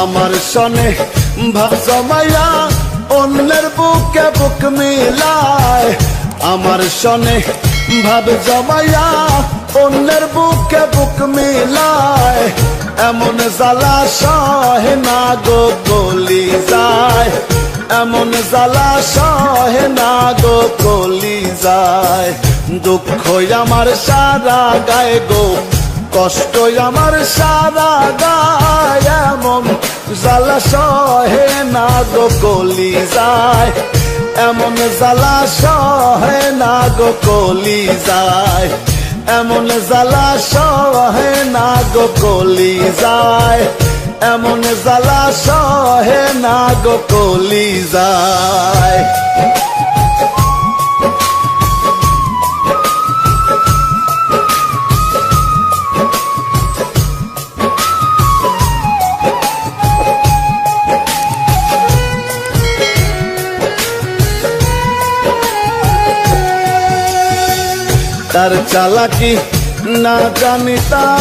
আমার সনে ভাব অন্যের বুকে বুক মিলায়। আমার সনে ভাব জমাইয়া, অন্যের বুকে বুক মিলায়। এমন জ্বালা সহে না গো গলি যায়। এমন জ্বালা সহে না গো গলি যায়। দুঃখ আমার সারা গায়ে গো কষ্ট আমার সারা গায়, এমন সহে না গো কলি যায়। এমন জ্বালা সহে না গো কলি যায়। এমন জ্বালা সহে না গো কলি যায়। এমন জ্বালা সহে না গো কলি যায়। তার চালাকি না জানিতাম।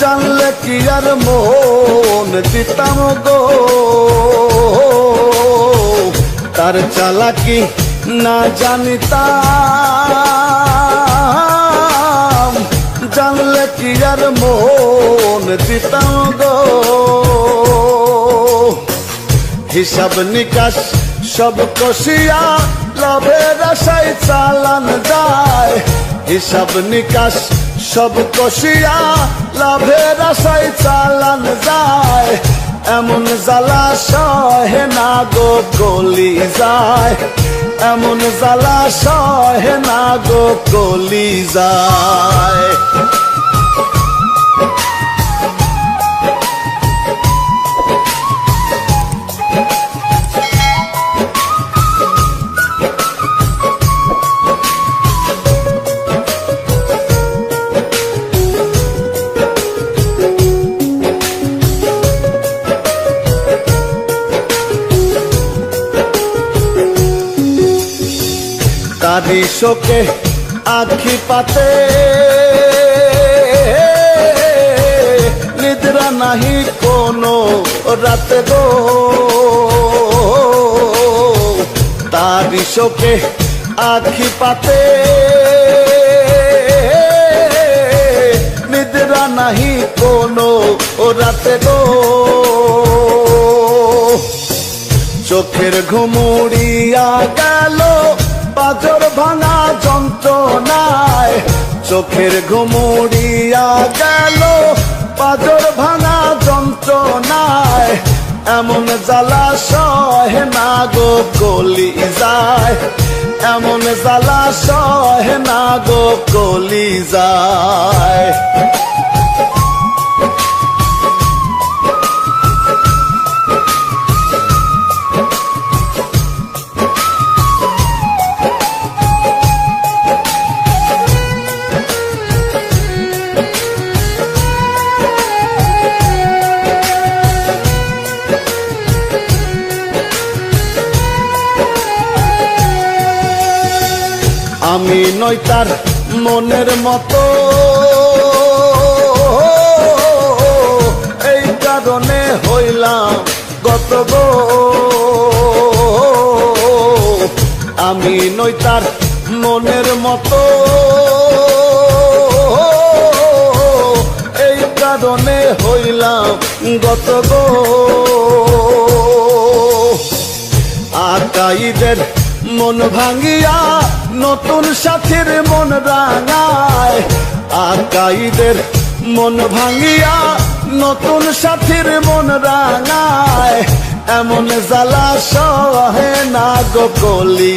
জানলে কি আর মন দিতাম গো? তার চালাকি না জানিতাম। জানলে কি আর মন দিতাম গো? হিসাব নিকাশ সব কষিয়া লাভের আশায় চালান যায়। হিসাব নিকাশ সব কষিয়া লাভের আশায় চালান যায়। এমন জ্বালা সহে না গো, গলি যায়। এমন জ্বালা সহে না গো, গলি যায়। তারি শোকে আখি পাতে। নিদ্রা নাহি কোনো রাতে গো। তারি শোকে আখি পাতে। নিদ্রা নাহি কোনো রাতে গো। চোখের ঘুমুড়িয়া গেল। চোখের ঘুমুড়িয়া গেল। পাথর ভাঙা যন্ত্রণায় এমন জ্বালা সহে না গো কলি যায়। এমন জ্বালা সহে না গো কলি যায়। আমি নই তার মনের মতো। এই কারণে হইলাম গত আমি নই তার মনের মতো। এই কারণে হইলাম গত আকাইদের মন ভাঙ্গিয়া নতুন সাথীর মন রাঙায়। আকাইদের মন ভাঙ্গিয়া নতুন সাথীর মন রাঙায়। এমন জ্বালা সহে না গো কলি